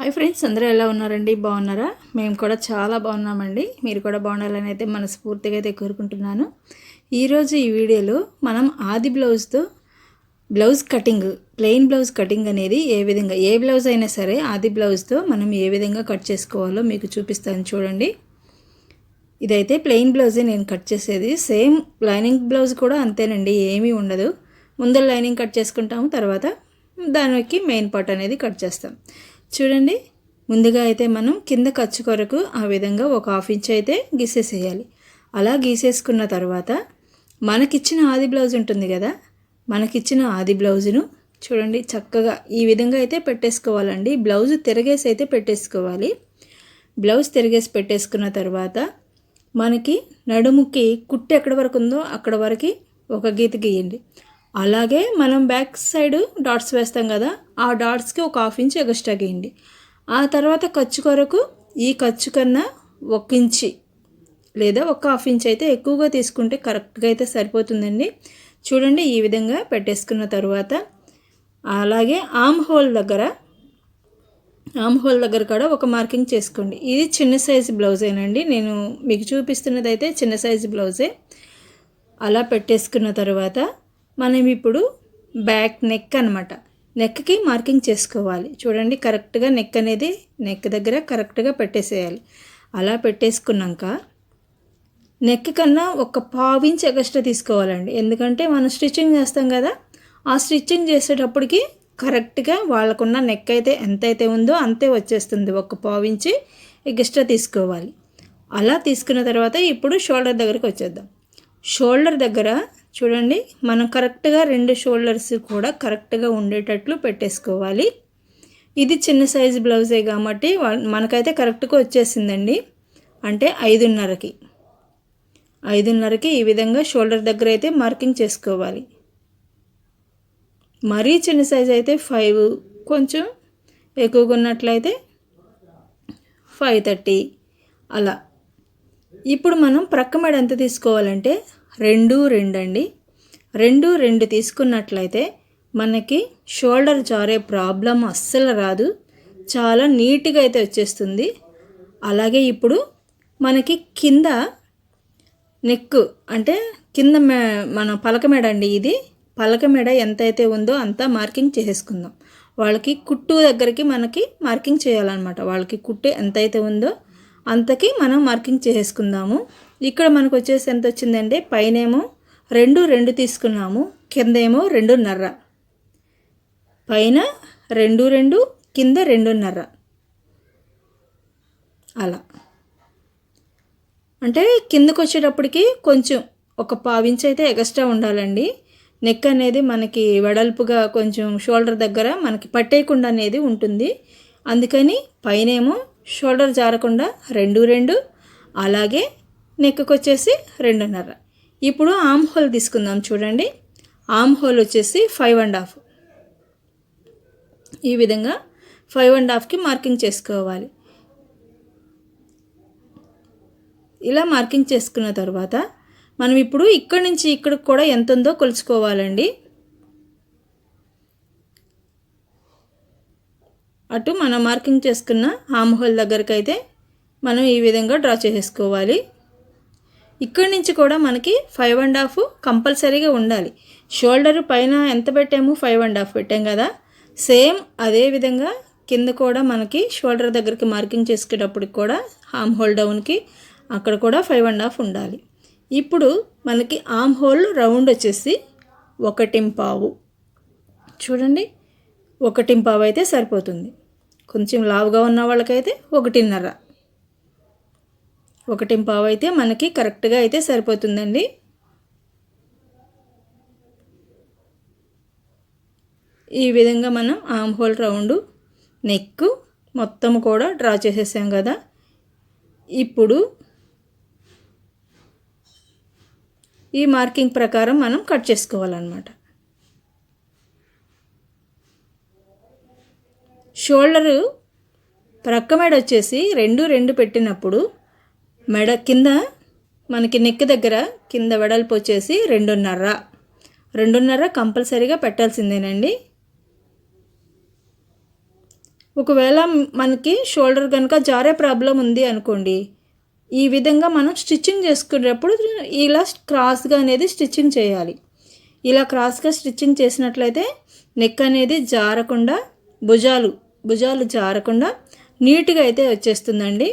Hi friends అందరూ ఎలా ఉన్నారండి? బాగున్నారా? మేము కూడా చాలా బాగున్నామండి. మీరు కూడా బాగుండాలని అయితే మనస్ఫూర్తిగా అయితే కోరుకుంటున్నాను. ఈరోజు ఈ వీడియోలో మనం ఆది బ్లౌజ్తో blouse cutting plain blouse cutting అనేది ఏ విధంగా ఏ బ్లౌజ్ అయినా సరే ఆది బ్లౌజ్తో మనం ఏ విధంగా కట్ చేసుకోవాలో మీకు చూపిస్తాను చూడండి. ఇదైతే ప్లెయిన్ బ్లౌజే నేను కట్ చేసేది. సేమ్ లైనింగ్ బ్లౌజ్ కూడా అంతేనండి ఏమీ ఉండదు. ముందర లైనింగ్ కట్ చేసుకుంటాము తర్వాత దానికి మెయిన్ పార్ట్ అనేది కట్ చేస్తాం. చూడండి. ముందుగా అయితే మనం కింద ఖర్చు కొరకు ఆ విధంగా ఒక హాఫ్ ఇంచ్ అయితే గీసేసేయాలి. అలా గీసేసుకున్న తర్వాత మనకిచ్చిన ఆది బ్లౌజ్ ఉంటుంది కదా మనకిచ్చిన ఆది బ్లౌజును చూడండి చక్కగా ఈ విధంగా అయితే పెట్టేసుకోవాలండి. బ్లౌజ్ తిరగేసి అయితే పెట్టేసుకోవాలి. బ్లౌజ్ తిరిగేసి పెట్టేసుకున్న తర్వాత మనకి నడుముకి కుట్టు ఎక్కడ వరకు ఉందో అక్కడ వరకు ఒక గీత గీయండి. అలాగే మనం బ్యాక్ సైడ్ డాట్స్ వేస్తాం కదా ఆ డాట్స్కి ఒక హాఫ్ ఇంచ్ ఎగస్ట్రా గీయండి. ఆ తర్వాత ఖర్చు కొరకు ఈ ఖర్చు కన్నా ఒక ఇంచి లేదా ఒక హాఫ్ ఇంచ్ అయితే ఎక్కువగా తీసుకుంటే కరెక్ట్గా అయితే సరిపోతుందండి. చూడండి ఈ విధంగా పెట్టేసుకున్న తర్వాత అలాగే ఆమ్ హోల్ దగ్గర ఆమ్ హోల్ దగ్గర కూడా ఒక మార్కింగ్ చేసుకోండి. ఇది చిన్న సైజు బ్లౌజేనండి. నేను మీకు చూపిస్తున్నదైతే చిన్న సైజు బ్లౌజే. అలా పెట్టేసుకున్న తర్వాత మనం ఇప్పుడు బ్యాక్ నెక్ అనమాట నెక్కి మార్కింగ్ చేసుకోవాలి. చూడండి కరెక్ట్గా నెక్ అనేది నెక్ దగ్గర కరెక్ట్గా పెట్టేసేయాలి. అలా పెట్టేసుకున్నాక నెక్ కన్నా ఒక పావించి ఎగస్ట్రా తీసుకోవాలండి. ఎందుకంటే మనం స్టిచ్చింగ్ చేస్తాం కదా ఆ స్టిచ్చింగ్ చేసేటప్పటికి కరెక్ట్గా వాళ్ళకున్న నెక్ అయితే ఎంతైతే ఉందో అంతే వచ్చేస్తుంది. ఒక పావించి ఎగస్ట్రా తీసుకోవాలి. అలా తీసుకున్న తర్వాత ఇప్పుడు షోల్డర్ దగ్గరికి వచ్చేద్దాం. షోల్డర్ దగ్గర చూడండి మనం కరెక్ట్గా రెండు షోల్డర్స్ కూడా కరెక్ట్గా ఉండేటట్లు పెట్టేసుకోవాలి. ఇది చిన్న సైజు బ్లౌజే కాబట్టి మనకైతే కరెక్ట్గా వచ్చేసిందండి. అంటే ఐదున్నరకి. ఐదున్నరకి ఈ విధంగా షోల్డర్ దగ్గర అయితే మార్కింగ్ చేసుకోవాలి. మరీ చిన్న సైజు అయితే ఫైవ్ కొంచెం ఎక్కువగా ఉన్నట్లయితే ఫైవ్ థర్టీ అలా. ఇప్పుడు మనం ప్రక్క మెడ ఎంత తీసుకోవాలంటే రెండు రెండు అండి రెండు రెండు తీసుకున్నట్లయితే మనకి షోల్డర్ జారే ప్రాబ్లం అస్సలు రాదు. చాలా నీట్గా అయితే వచ్చేస్తుంది. అలాగే ఇప్పుడు మనకి కింద నెక్ అంటే కింద మే మన పలక మెడ అండి ఇది. పలక మెడ ఎంతైతే ఉందో అంతా మార్కింగ్ చేసేసుకుందాం. వాళ్ళకి కుట్టు దగ్గరికి మనకి మార్కింగ్ చేయాలన్నమాట. వాళ్ళకి కుట్టు ఎంతైతే ఉందో అంతకి మనం మార్కింగ్ చేసేసుకుందాము. ఇక్కడ మనకు వచ్చేసి ఎంత వచ్చిందంటే పైనేమో రెండు రెండు తీసుకున్నాము. కింద ఏమో రెండున్నర పైన రెండు రెండు కింద రెండున్నర అలా. అంటే కిందకు వచ్చేటప్పటికి కొంచెం ఒక పావించి అయితే ఎక్స్ట్రా ఉండాలండి. నెక్ అనేది మనకి వెడల్పుగా కొంచెం షోల్డర్ దగ్గర మనకి పట్టేయకుండా అనేది ఉంటుంది. అందుకని పైనేమో షోల్డర్ జారకుండా రెండు రెండు అలాగే నెక్కి వచ్చేసి రెండున్నర. ఇప్పుడు ఆమ్ హోల్ తీసుకుందాం చూడండి. ఆమ్ హోల్ వచ్చేసి ఫైవ్ అండ్ హాఫ్. ఈ విధంగా ఫైవ్ అండ్ హాఫ్కి మార్కింగ్ చేసుకోవాలి. ఇలా మార్కింగ్ చేసుకున్న తర్వాత మనం ఇప్పుడు ఇక్కడి నుంచి ఇక్కడికి కూడా ఎంత ఉందో కొలుచుకోవాలండి. అటు మనం మార్కింగ్ చేసుకున్న ఆమ్ హోల్ దగ్గరకైతే మనం ఈ విధంగా డ్రా చేసేసుకోవాలి ఇక్కడి నుంచి కూడా మనకి ఫైవ్ అండ్ హాఫ్ కంపల్సరీగా ఉండాలి. షోల్డర్ పైన ఎంత పెట్టాము ఫైవ్ అండ్ హాఫ్ పెట్టాం కదా. సేమ్ అదే విధంగా కింద కూడా మనకి షోల్డర్ దగ్గరికి మార్కింగ్ చేసుకునేటప్పటికి కూడా ఆమ్ హోల్ డౌన్కి అక్కడ కూడా ఫైవ్ అండ్ హాఫ్ ఉండాలి. ఇప్పుడు మనకి ఆమ్ హోల్ రౌండ్ వచ్చేసి ఒకటింపావు చూడండి ఒకటింపావు అయితే సరిపోతుంది. కొంచెం లావుగా ఉన్న వాళ్ళకైతే ఒకటిన్నర. ఒకటి పావు అయితే మనకి కరెక్ట్గా అయితే సరిపోతుందండి. ఈ విధంగా మనం ఆమ్ హోల్ రౌండ్ నెక్ మొత్తం కూడా డ్రా చేసేసాం కదా. ఇప్పుడు ఈ మార్కింగ్ ప్రకారం మనం కట్ చేసుకోవాలన్నమాట. షోల్డరు ప్రక్క మెడ వచ్చేసి రెండు రెండు పెట్టినప్పుడు మెడ కింద మనకి నెక్ దగ్గర కింద వెడల్పు వచ్చేసి రెండున్నర. రెండున్నర కంపల్సరీగా పెట్టాల్సిందేనండి. ఒకవేళ మనకి షోల్డర్ కనుక జారే ప్రాబ్లం ఉంది అనుకోండి ఈ విధంగా మనం స్టిచ్చింగ్ చేసుకునేటప్పుడు ఇలా క్రాస్గా అనేది స్టిచ్చింగ్ చేయాలి. ఇలా క్రాస్గా స్టిచ్చింగ్ చేసినట్లయితే నెక్ అనేది జారకుండా భుజాలు భుజాలు జారకుండా నీట్గా అయితే వచ్చేస్తుందండి.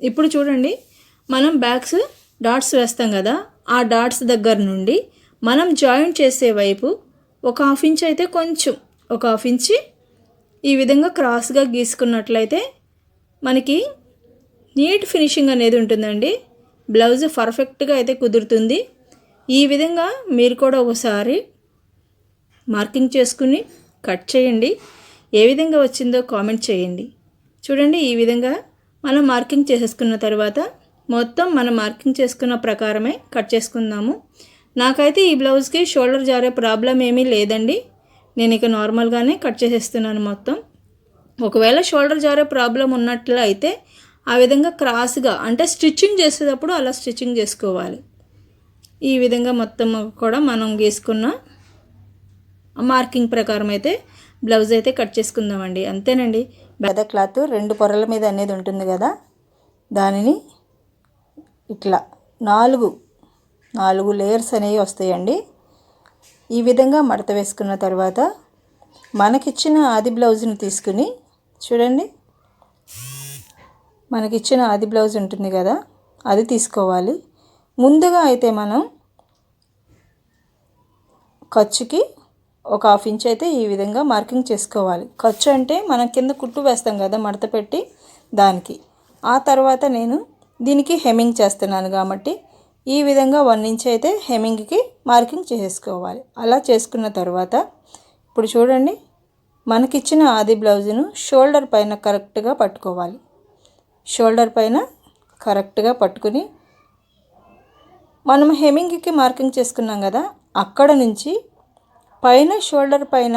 ఇప్పుడు చూడండి మనం బ్యాగ్స్ డాట్స్ వేస్తాం కదా ఆ డాట్స్ దగ్గర నుండి మనం జాయింట్ చేసే వైపు ఒక హాఫ్ ఇంచ్ అయితే కొంచెం ఒక హాఫ్ ఇంచి ఈ విధంగా క్రాస్గా గీసుకున్నట్లయితే మనకి నీట్ ఫినిషింగ్ అనేది ఉంటుందండి. బ్లౌజ్ పర్ఫెక్ట్గా అయితే కుదురుతుంది. ఈ విధంగా మీరు కూడా ఒకసారి మార్కింగ్ చేసుకుని కట్ చేయండి. ఏ విధంగా వచ్చిందో కామెంట్ చేయండి. చూడండి ఈ విధంగా మనం మార్కింగ్ చేసేసుకున్న తర్వాత మొత్తం మనం మార్కింగ్ చేసుకున్న ప్రకారమే కట్ చేసుకుందాము. నాకైతే ఈ బ్లౌజ్కి షోల్డర్ జారే ప్రాబ్లం ఏమీ లేదండి. నేను ఇక నార్మల్గానే కట్ చేసేస్తున్నాను మొత్తం. ఒకవేళ షోల్డర్ జారే ప్రాబ్లం ఉన్నట్లు అయితే ఆ విధంగా క్రాస్గా అంటే స్టిచ్చింగ్ చేసేటప్పుడు అలా స్టిచ్చింగ్ చేసుకోవాలి. ఈ విధంగా మొత్తం కూడా మనం గీసుకున్న మార్కింగ్ ప్రకారం అయితే బ్లౌజ్ అయితే కట్ చేసుకుందామండి. అంతేనండి. బెద క్లాత్ రెండు పొరల మీద అనేది ఉంటుంది కదా. దానిని ఇట్లా నాలుగు నాలుగు లేయర్స్ అనేవి వస్తాయండి. ఈ విధంగా మడత వేసుకున్న తర్వాత మనకిచ్చిన ఆది బ్లౌజ్ని తీసుకుని చూడండి. మనకిచ్చిన ఆది బ్లౌజ్ ఉంటుంది కదా అది తీసుకోవాలి. ముందుగా అయితే మనం ఖర్చుకి ఒక హాఫ్ ఇంచ్ అయితే ఈ విధంగా మార్కింగ్ చేసుకోవాలి. ఖర్చు అంటే మనం కింద కుట్టు వేస్తాం కదా మడత పెట్టి దానికి. ఆ తర్వాత నేను దీనికి హెమ్మింగ్ చేస్తున్నాను కాబట్టి ఈ విధంగా వన్ ఇంచ్ అయితే హెమ్మింగ్కి మార్కింగ్ చేసుకోవాలి అలా చేసుకున్న తర్వాత ఇప్పుడు చూడండి మనకిచ్చిన ఆది బ్లౌజును షోల్డర్ పైన కరెక్ట్గా పట్టుకోవాలి. షోల్డర్ పైన కరెక్ట్గా పట్టుకుని మనం హెమింగ్కి మార్కింగ్ చేసుకున్నాం కదా అక్కడ నుంచి పైన షోల్డర్ పైన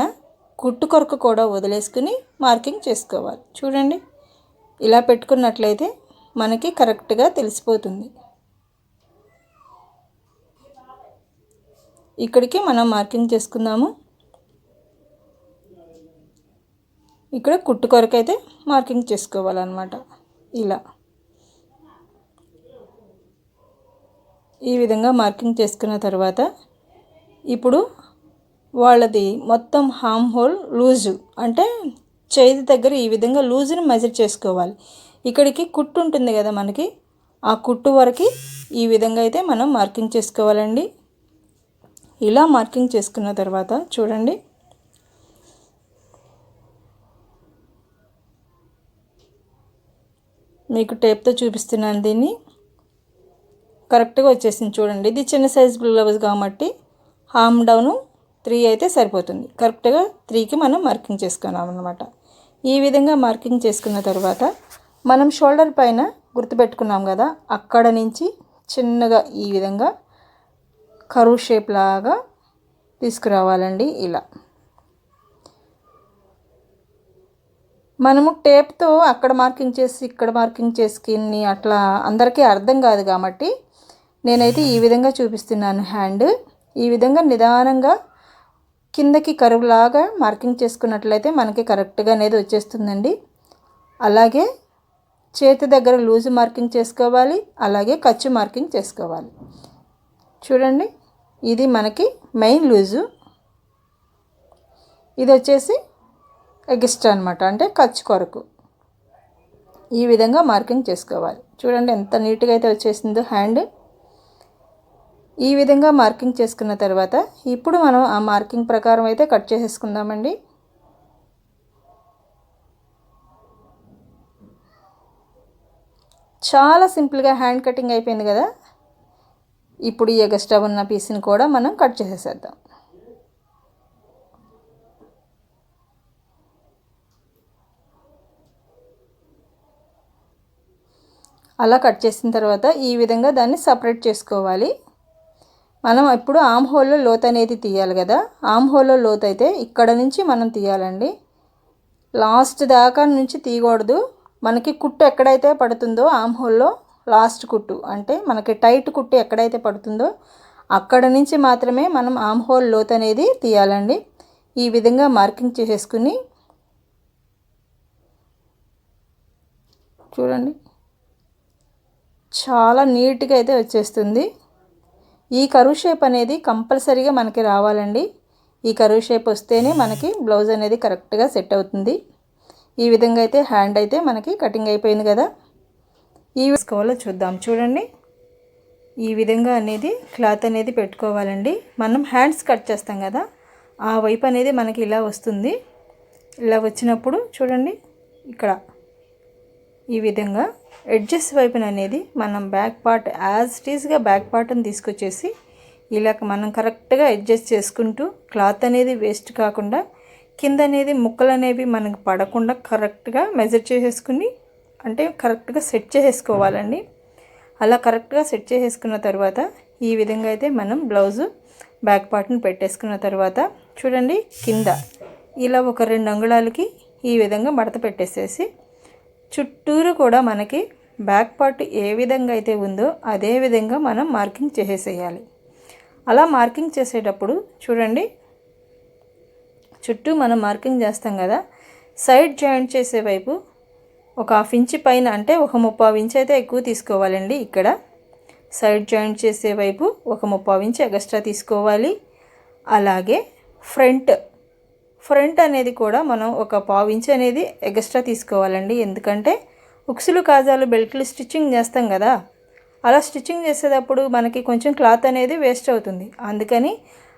కుట్టు కొరకు కూడా వదిలేసుకుని మార్కింగ్ చేసుకోవాలి. చూడండి ఇలా పెట్టుకున్నట్లయితే మనకి కరెక్ట్గా తెలిసిపోతుంది. ఇక్కడికి మనం మార్కింగ్ చేసుకుందాము. ఇక్కడ కుట్టు కొరకు అయితే మార్కింగ్ చేసుకోవాలన్నమాట. ఇలా. ఈ విధంగా మార్కింగ్ చేసుకున్న తర్వాత ఇప్పుడు వాళ్ళది మొత్తం హామ్ హోల్ లూజు. అంటే చేతి దగ్గర ఈ విధంగా లూజుని మెజర్ చేసుకోవాలి. ఇక్కడికి కుట్టు ఉంటుంది కదా మనకి. ఆ కుట్టు వరకు ఈ విధంగా అయితే మనం మార్కింగ్ చేసుకోవాలండి. ఇలా మార్కింగ్ చేసుకున్న తర్వాత చూడండి. మీకు టేప్తో చూపిస్తున్నాను దీన్ని. కరెక్ట్గా వచ్చేసింది చూడండి. ఇది చిన్న సైజ్ బ్లౌజ్ కాబట్టి హామ్ డౌన్ త్రీ అయితే సరిపోతుంది. కరెక్ట్గా త్రీకి మనం మార్కింగ్ చేసుకున్నాం అనమాట ఈ విధంగా మార్కింగ్ చేసుకున్న తర్వాత మనం షోల్డర్ పైన గుర్తుపెట్టుకున్నాం కదా అక్కడ నుంచి చిన్నగా ఈ విధంగా కరువు షేప్ లాగా తీసుకురావాలండి ఇలా. మనము టేప్తో అక్కడ మార్కింగ్ చేసి ఇక్కడ మార్కింగ్ చేసుకుని అట్లా అందరికీ అర్థం కాదు కాబట్టి నేనైతే ఈ విధంగా చూపిస్తున్నాను హ్యాండ్. ఈ విధంగా నిదానంగా కిందకి కరువులాగా మార్కింగ్ చేసుకున్నట్లయితే మనకి కరెక్ట్గా అనేది వచ్చేస్తుందండి. అలాగే చేతి దగ్గర లూజ్ మార్కింగ్ చేసుకోవాలి అలాగే ఖర్చు మార్కింగ్ చేసుకోవాలి. చూడండి ఇది మనకి మెయిన్ లూజు. ఇది వచ్చేసి ఎగిస్ట్రా అనమాట అంటే ఖర్చు కొరకు. ఈ విధంగా మార్కింగ్ చేసుకోవాలి. చూడండి ఎంత నీట్గా అయితే వచ్చేసిందో హ్యాండ్. ఈ విధంగా మార్కింగ్ చేసుకున్న తర్వాత ఇప్పుడు మనం ఆ మార్కింగ్ ప్రకారం అయితే కట్ చేసేసుకుందామండి. చాలా సింపుల్గా హ్యాండ్ కటింగ్ అయిపోయింది కదా. ఇప్పుడు ఈ ఎగస్ట్రా ఉన్న పీస్ని కూడా మనం కట్ చేసేసేద్దాం. అలా కట్ చేసిన తర్వాత ఈ విధంగా దాన్ని సపరేట్ చేసుకోవాలి. మనం ఇప్పుడు ఆమ్ హోల్లో లోత్ అనేది తీయాలి కదా. ఆమ్ హోల్లో లోత్ అయితే ఇక్కడ నుంచి మనం తీయాలండి. లాస్ట్ దాకా నుంచి తీయకూడదు. మనకి కుట్టు ఎక్కడైతే పడుతుందో ఆమ్ హోల్లో లాస్ట్ కుట్టు అంటే మనకి టైట్ కుట్టు ఎక్కడైతే పడుతుందో అక్కడ నుంచి మాత్రమే మనం ఆమ్ హోల్ లోత్ అనేది తీయాలండి. ఈ విధంగా మార్కింగ్ చేసేసుకుని చూడండి. చాలా నీట్గా అయితే వచ్చేస్తుంది. ఈ కరువు షేప్ అనేది కంపల్సరీగా మనకి రావాలండి. ఈ కరువు షేప్ వస్తేనే మనకి బ్లౌజ్ అనేది కరెక్ట్గా సెట్ అవుతుంది. ఈ విధంగా అయితే హ్యాండ్ అయితే మనకి కటింగ్ అయిపోయింది కదా. ఈ వేసుకోవాలో చూద్దాం చూడండి. ఈ విధంగా అనేది క్లాత్ అనేది పెట్టుకోవాలండి. మనం హ్యాండ్స్ కట్ చేస్తాం కదా ఆ వైపు అనేది మనకి ఇలా వస్తుంది. ఇలా వచ్చినప్పుడు చూడండి ఇక్కడ. ఈ విధంగా ఎడ్జెస్ వైపున అనేది మనం బ్యాక్ పార్ట్ యాజ్ టీజ్గా బ్యాక్ పార్ట్ని తీసుకొచ్చేసి ఇలా మనం కరెక్ట్గా అడ్జస్ట్ చేసుకుంటూ క్లాత్ అనేది వేస్ట్ కాకుండా కింద అనేది ముక్కలు అనేవి మనకు పడకుండా కరెక్ట్గా మెజర్ చేసేసుకుని అంటే కరెక్ట్గా సెట్ చేసేసుకోవాలండి. అలా కరెక్ట్గా సెట్ చేసేసుకున్న తర్వాత ఈ విధంగా అయితే మనం బ్లౌజు బ్యాక్ పార్ట్ని పెట్టేసుకున్న తర్వాత చూడండి కింద ఇలా ఒక రెండు అంగుళాలకి ఈ విధంగా మడత పెట్టేసేసి చుట్టూరు కూడా మనకి బ్యాక్ పార్ట్ ఏ విధంగా అయితే ఉందో అదే విధంగా మనం మార్కింగ్ చేసేసేయాలి. అలా మార్కింగ్ చేసేటప్పుడు చూడండి చుట్టూ మనం మార్కింగ్ చేస్తాం కదా సైడ్ జాయింట్ చేసే వైపు ఒక హాఫ్ ఇంచ్ పైన అంటే ఒక ముప్పావు ఇంచ్ అయితే ఎక్కువ తీసుకోవాలండి ఇక్కడ. సైడ్ జాయింట్ చేసే వైపు ఒక ముప్పావు ఇంచ్ ఎక్స్ట్రా తీసుకోవాలి. అలాగే ఫ్రంట్ ఫ్రంట్ అనేది కూడా మనం ఒక పావు ఇంచ్ అనేది ఎక్స్ట్రా తీసుకోవాలండి. ఎందుకంటే ఉక్సులు కాజాలు బెల్ట్లు స్టిచ్చింగ్ చేస్తాం కదా అలా స్టిచ్చింగ్ చేసేటప్పుడు మనకి కొంచెం క్లాత్ అనేది వేస్ట్ అవుతుంది. అందుకని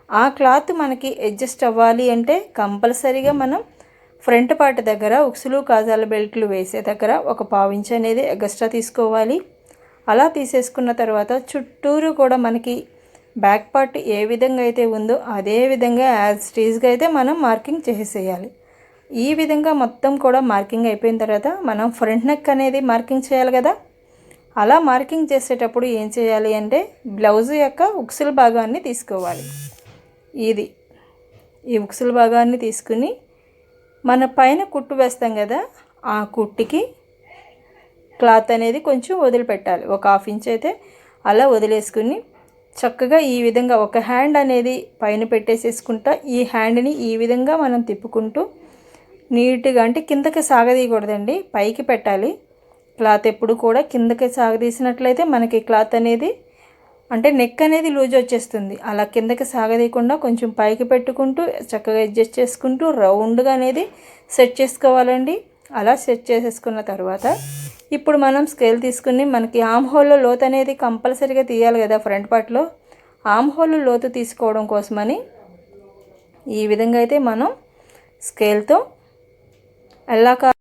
ఆ క్లాత్ మనకి అడ్జస్ట్ అవ్వాలి అంటే కంపల్సరీగా మనం ఫ్రంట్ పార్ట్ దగ్గర ఉక్సులు కాజాల బెల్ట్లు వేసే దగ్గర ఒక పావు అనేది ఎక్స్ట్రా తీసుకోవాలి. అలా తీసేసుకున్న తర్వాత చుట్టూరు కూడా మనకి బ్యాక్ పార్ట్ ఏ విధంగా అయితే ఉందో అదే విధంగా యాజ్ స్టీజ్గా అయితే మనం మార్కింగ్ చేసేయాలి. ఈ విధంగా మొత్తం కూడా మార్కింగ్ అయిపోయిన తర్వాత మనం ఫ్రంట్ నెక్ అనేది మార్కింగ్ చేయాలి కదా. అలా మార్కింగ్ చేసేటప్పుడు ఏం చేయాలి అంటే బ్లౌజ్ యొక్క ఉక్సుల భాగాన్ని తీసుకోవాలి. ఇది. ఈ ఉక్సుల భాగాన్ని తీసుకుని మన పైన కుట్టు వేస్తాం కదా ఆ కుట్టుకి క్లాత్ అనేది కొంచెం వదిలిపెట్టాలి. ఒక హాఫ్ ఇంచ్ అయితే అలా వదిలేసుకుని చక్కగా ఈ విధంగా ఒక హ్యాండ్ అనేది పైన పెట్టేసేసుకుంటా ఈ హ్యాండ్ని ఈ విధంగా మనం తిప్పుకుంటూ నీట్గా అంటే కిందకి సాగదీయకూడదండి పైకి పెట్టాలి. క్లాత్ ఎప్పుడు కూడా కిందకి సాగదీసినట్లయితే మనకి క్లాత్ అనేది అంటే నెక్ అనేది లూజ్ వచ్చేస్తుంది. అలా కిందకి సాగదీయకుండా కొంచెం పైకి పెట్టుకుంటూ చక్కగా అడ్జస్ట్ చేసుకుంటూ రౌండ్గా అనేది సెట్ చేసుకోవాలండి. అలా సెట్ చేసేసుకున్న తర్వాత ఇప్పుడు మనం స్కేల్ తీసుకుని మనకి ఆమ్ హోల్లో లోతు అనేది కంపల్సరీగా తీయాలి కదా ఫ్రంట్ పార్ట్లో ఆమ్ హోల్ లోతు తీసుకోవడం కోసమని ఈ విధంగా అయితే మనం స్కేల్తో ఎల్లాక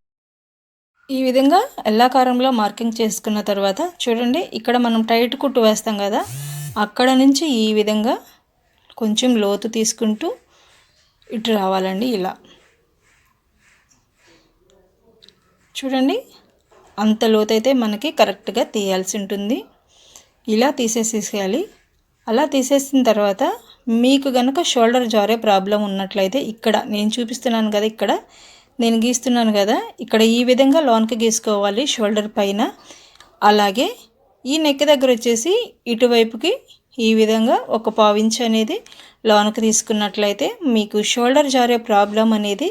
ఈ విధంగా ఎల్లాకారంలో మార్కింగ్ చేసుకున్న తర్వాత చూడండి ఇక్కడ మనం టైట్ కుట్టు వేస్తాం కదా అక్కడ నుంచి ఈ విధంగా కొంచెం లోతు తీసుకుంటూ ఇటు రావాలండి ఇలా. చూడండి అంత లోతైతే మనకి కరెక్ట్గా తీయాల్సి ఉంటుంది. ఇలా తీసేసేసేయాలి. అలా తీసేసిన తర్వాత మీకు కనుక షోల్డర్ జారే ప్రాబ్లం ఉన్నట్లయితే ఇక్కడ నేను చూపిస్తున్నాను కదా ఇక్కడ నేను గీస్తున్నాను కదా ఇక్కడ ఈ విధంగా లోన్కి గీసుకోవాలి షోల్డర్ పైన. అలాగే ఈ నెక్ దగ్గర వచ్చేసి ఇటువైపుకి ఈ విధంగా ఒక పావించ్ అనేది లోనకి తీసుకున్నట్లయితే మీకు షోల్డర్ జారే ప్రాబ్లం అనేది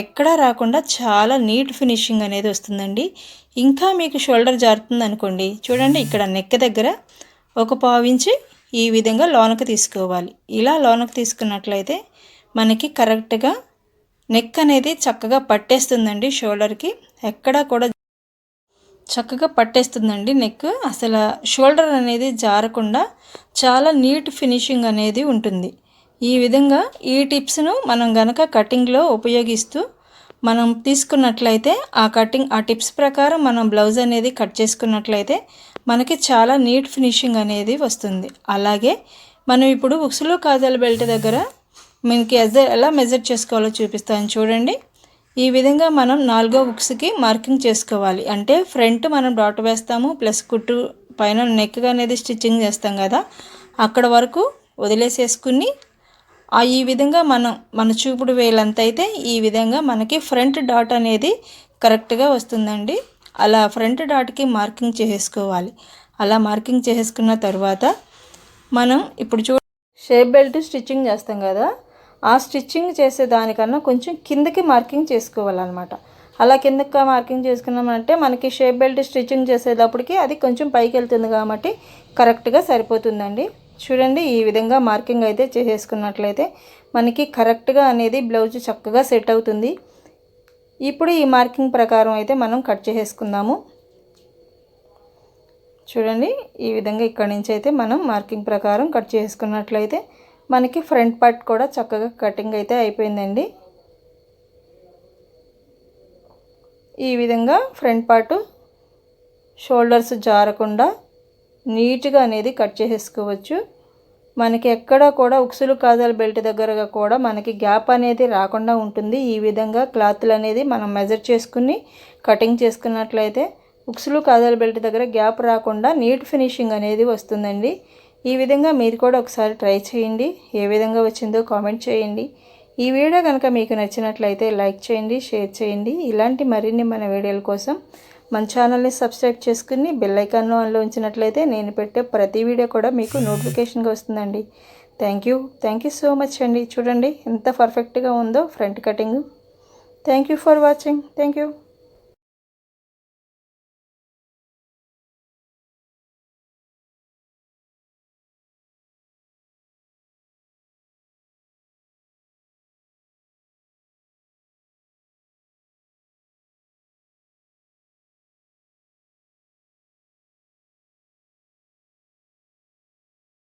ఎక్కడా రాకుండా చాలా నీట్ ఫినిషింగ్ అనేది వస్తుందండి. ఇంకా మీకు షోల్డర్ జారుతుంది అనుకోండి చూడండి ఇక్కడ నెక్ దగ్గర ఒక పావించి ఈ విధంగా లోనకి తీసుకోవాలి. ఇలా లోనకి తీసుకున్నట్లయితే మనకి కరెక్ట్గా నెక్ అనేది చక్కగా పట్టేస్తుందండి షోల్డర్కి. ఎక్కడా కూడా చక్కగా పట్టేస్తుందండి నెక్. అసలు షోల్డర్ అనేది జారకుండా చాలా నీట్ ఫినిషింగ్ అనేది ఉంటుంది. ఈ విధంగా ఈ టిప్స్ను మనం గనక కటింగ్లో ఉపయోగిస్తూ మనం తీసుకున్నట్లయితే ఆ కటింగ్ ఆ టిప్స్ ప్రకారం మనం బ్లౌజ్ అనేది కట్ చేసుకున్నట్లయితే మనకి చాలా నీట్ ఫినిషింగ్ అనేది వస్తుంది. అలాగే మనం ఇప్పుడు ఉక్సులు కాజల్ బెల్ట్ దగ్గర మనకి ఎజర్ ఎలా మెజర్ చేసుకోవాలో చూపిస్తాను చూడండి ఈ విధంగా మనం నాలుగో బుక్స్కి మార్కింగ్ చేసుకోవాలి అంటే ఫ్రంట్ మనం డాట్ వేస్తాము ప్లస్ కుట్టు పైన నెక్ అనేది స్టిచ్చింగ్ చేస్తాం కదా. అక్కడ వరకు వదిలేసేసుకుని ఈ విధంగా మనం మన చూపుడు వేలంత అయితే ఈ విధంగా మనకి ఫ్రంట్ డాట్ అనేది కరెక్ట్గా వస్తుందండి. అలా ఫ్రంట్ డాట్కి మార్కింగ్ చేసుకోవాలి అలా మార్కింగ్ చేసుకున్న తర్వాత మనం ఇప్పుడు చూ షేప్ బెల్ట్ స్టిచ్చింగ్ చేస్తాం కదా. ఆ స్టిచ్చింగ్ చేసే దానికన్నా కొంచెం కిందకి మార్కింగ్ చేసుకోవాలన్నమాట. అలా కిందకి మార్కింగ్ చేసుకున్నామంటే మనకి షేప్ బెల్ట్ స్టిచ్చింగ్ చేసేటప్పటికి అది కొంచెం పైకి వెళ్తుంది కాబట్టి కరెక్ట్గా సరిపోతుందండి. చూడండి ఈ విధంగా మార్కింగ్ అయితే చేసేసుకున్నట్లయితే మనకి కరెక్ట్గా అనేది బ్లౌజ్ చక్కగా సెట్ అవుతుంది. ఇప్పుడు ఈ మార్కింగ్ ప్రకారం అయితే మనం కట్ చేసేసుకుందాము. చూడండి ఈ విధంగా ఇక్కడ నుంచి అయితే మనం మార్కింగ్ ప్రకారం కట్ చేసుకున్నట్లయితే మనకి ఫ్రంట్ పార్ట్ కూడా చక్కగా కటింగ్ అయితే అయిపోయిందండి. ఈ విధంగా ఫ్రంట్ పార్ట్ షోల్డర్స్ జారకుండా నీట్గా అనేది కట్ చేసేసుకోవచ్చు. మనకి ఎక్కడ కూడా ఉక్సులు కాజాల బెల్ట్ దగ్గరగా కూడా మనకి గ్యాప్ అనేది రాకుండా ఉంటుంది. ఈ విధంగా క్లాత్లు అనేది మనం మెజర్ చేసుకుని కటింగ్ చేసుకున్నట్లయితే ఉక్సులు కాజాల బెల్ట్ దగ్గర గ్యాప్ రాకుండా నీట్ ఫినిషింగ్ అనేది వస్తుందండి. ఈ విధంగా మీరు కూడా ఒకసారి ట్రై చేయండి. ఏ విధంగా వచ్చిందో కామెంట్ చేయండి. ఈ వీడియో కనుక మీకు నచ్చినట్లయితే లైక్ చేయండి షేర్ చేయండి. ఇలాంటి మరిన్ని మన వీడియోల కోసం మన ఛానల్ని సబ్స్క్రైబ్ చేసుకుని బెల్ ఐకాన్ను ఆన్లో ఉంచినట్లయితే నేను పెట్టే ప్రతి వీడియో కూడా మీకు నోటిఫికేషన్గా వస్తుందండి. Thank you. Thank you so much అండి. చూడండి ఎంత పర్ఫెక్ట్గా ఉందో front cutting. Thank you for watching. Thank you.